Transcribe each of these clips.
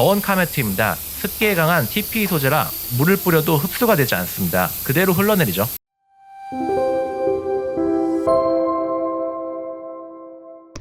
더원 카메트입니다. 습기에 강한 TPE 소재라 물을 뿌려도 흡수가 되지 않습니다. 그대로 흘러내리죠.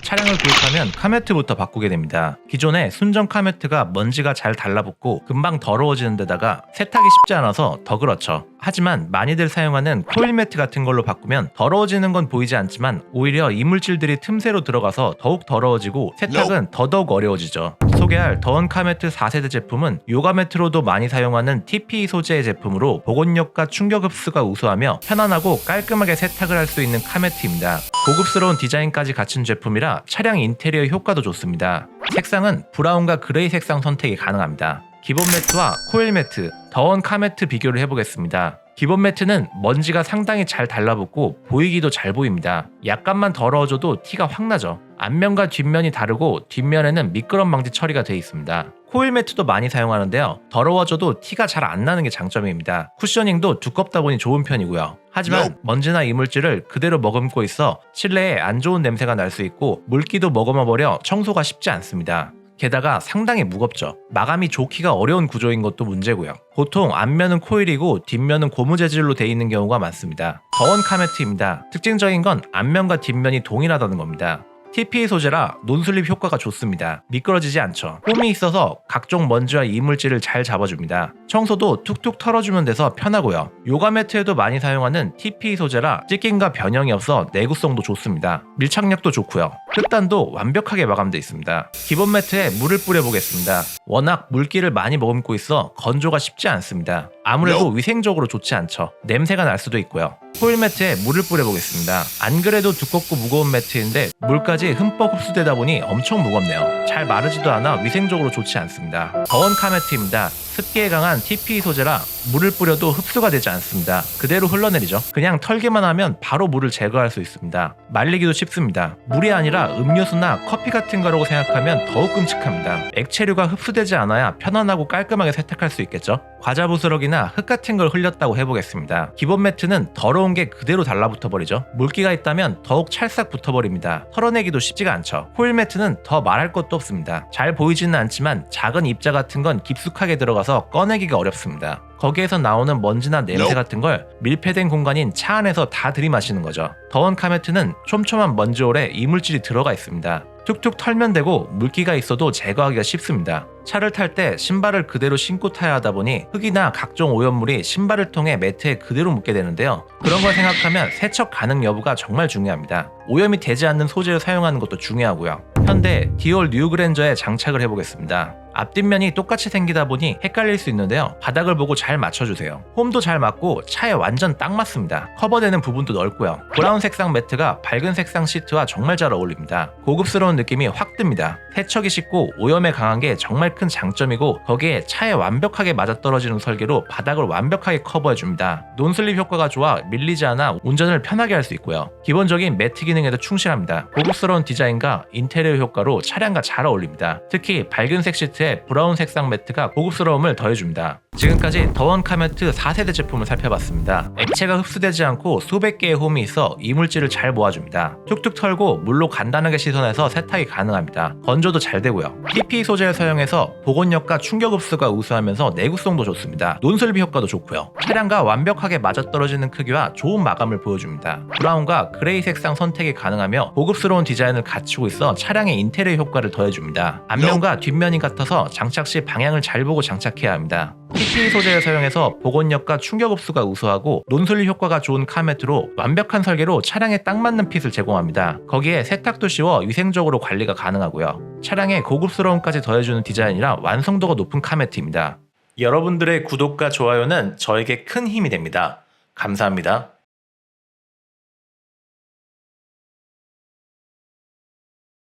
차량을 구입하면 카메트부터 바꾸게 됩니다. 기존의 순정 카메트가 먼지가 잘 달라붙고 금방 더러워지는 데다가 세탁이 쉽지 않아서 더 그렇죠. 하지만 많이들 사용하는 코일 매트 같은 걸로 바꾸면 더러워지는 건 보이지 않지만 오히려 이물질들이 틈새로 들어가서 더욱 더러워지고 세탁은 더더욱 어려워지죠. 소개할 더원 카메트 4세대 제품은 요가 매트로도 많이 사용하는 TPE 소재의 제품으로 보건력과 충격 흡수가 우수하며 편안하고 깔끔하게 세탁을 할 수 있는 카메트입니다. 고급스러운 디자인까지 갖춘 제품이라 차량 인테리어 효과도 좋습니다. 색상은 브라운과 그레이 색상 선택이 가능합니다. 기본 매트와 코일 매트, 더원 카메트 비교를 해보겠습니다. 기본 매트는 먼지가 상당히 잘 달라붙고 보이기도 잘 보입니다. 약간만 더러워져도 티가 확 나죠. 앞면과 뒷면이 다르고 뒷면에는 미끄럼 방지 처리가 되어 있습니다. 코일 매트도 많이 사용하는데요. 더러워져도 티가 잘 안 나는 게 장점입니다. 쿠셔닝도 두껍다 보니 좋은 편이고요. 하지만 먼지나 이물질을 그대로 머금고 있어 실내에 안 좋은 냄새가 날 수 있고 물기도 머금어버려 청소가 쉽지 않습니다. 게다가 상당히 무겁죠. 마감이 좋기가 어려운 구조인 것도 문제고요. 보통 앞면은 코일이고 뒷면은 고무 재질로 되어 있는 경우가 많습니다. 더원 카메트입니다. 특징적인 건 앞면과 뒷면이 동일하다는 겁니다. TPE 소재라 논슬립 효과가 좋습니다. 미끄러지지 않죠. 홈이 있어서 각종 먼지와 이물질을 잘 잡아줍니다. 청소도 툭툭 털어주면 돼서 편하고요. 요가 매트에도 많이 사용하는 TPE 소재라 찢김과 변형이 없어 내구성도 좋습니다. 밀착력도 좋고요. 흑단도 완벽하게 마감되어 있습니다. 기본 매트에 물을 뿌려보겠습니다. 워낙 물기를 많이 머금고 있어 건조가 쉽지 않습니다. 아무래도 위생적으로 좋지 않죠. 냄새가 날 수도 있고요. 코일 매트에 물을 뿌려보겠습니다. 안 그래도 두껍고 무거운 매트인데 물까지 흠뻑 흡수되다 보니 엄청 무겁네요. 잘 마르지도 않아 위생적으로 좋지 않습니다. 더원 카매트입니다. 습기에 강한 TPE 소재라 물을 뿌려도 흡수가 되지 않습니다. 그대로 흘러내리죠. 그냥 털기만 하면 바로 물을 제거할 수 있습니다. 말리기도 쉽습니다. 물이 아니라 음료수나 커피 같은 거라고 생각하면 더욱 끔찍합니다. 액체류가 흡수되지 않아야 편안하고 깔끔하게 세탁할 수 있겠죠. 과자 부스러기나 흙 같은 걸 흘렸다고 해보겠습니다. 기본 매트는 더러운 게 그대로 달라붙어 버리죠. 물기가 있다면 더욱 찰싹 붙어 버립니다. 털어내기도 쉽지가 않죠. 코일 매트는 더 말할 것도 없습니다. 잘 보이지는 않지만 작은 입자 같은 건 깊숙하게 들어가서 꺼내기가 어렵습니다. 거기에서 나오는 먼지나 냄새 같은 걸 밀폐된 공간인 차 안에서 다 들이마시는 거죠. 더원 카메트는 촘촘한 먼지올에 이물질이 들어가 있습니다. 툭툭 털면 되고 물기가 있어도 제거하기가 쉽습니다. 차를 탈 때 신발을 그대로 신고 타야 하다 보니 흙이나 각종 오염물이 신발을 통해 매트에 그대로 묻게 되는데요. 그런 걸 생각하면 세척 가능 여부가 정말 중요합니다. 오염이 되지 않는 소재를 사용하는 것도 중요하고요. 현대 디올 뉴그랜저에 장착을 해보겠습니다. 앞뒷면이 똑같이 생기다 보니 헷갈릴 수 있는데요. 바닥을 보고 잘 맞춰주세요. 홈도 잘 맞고 차에 완전 딱 맞습니다. 커버되는 부분도 넓고요. 브라운 색상 매트가 밝은 색상 시트와 정말 잘 어울립니다. 고급스러운 느낌이 확 듭니다. 세척이 쉽고 오염에 강한 게 정말 큰 장점이고 거기에 차에 완벽하게 맞아떨어지는 설계로 바닥을 완벽하게 커버해줍니다. 논슬립 효과가 좋아 밀리지 않아 운전을 편하게 할 수 있고요. 기본적인 매트 기능에도 충실합니다. 고급스러운 디자인과 인테리어 효과로 차량과 잘 어울립니다. 특히 밝은색 시트에 브라운 색상 매트가 고급스러움을 더해줍니다. 지금까지 더원 카메트 4세대 제품을 살펴봤습니다. 액체가 흡수되지 않고 수백 개의 홈이 있어 이물질을 잘 모아줍니다. 툭툭 털고 물로 간단하게 씻어내서 세탁이 가능합니다. 건조도 잘 되고요. TPE 소재를 사용해서 보건력과 충격 흡수가 우수하면서 내구성도 좋습니다. 논설비 효과도 좋고요. 차량과 완벽하게 맞아떨어지는 크기와 좋은 마감을 보여줍니다. 브라운과 그레이 색상 선택이 가능하며 고급스러운 디자인을 갖추고 있어 차량의 인테리어 효과를 더해줍니다. 앞면과 뒷면이 같아서 장착 시 방향을 잘 보고 장착해야 합니다. TPE 소재를 사용해서 보건력과 충격 흡수가 우수하고 논슬립 효과가 좋은 카메트로 완벽한 설계로 차량에 딱 맞는 핏을 제공합니다. 거기에 세탁도 쉬워 위생적으로 관리가 가능하고요. 차량의 고급스러움까지 더해주는 디자인이라 완성도가 높은 카메트입니다. 여러분들의 구독과 좋아요는 저에게 큰 힘이 됩니다. 감사합니다.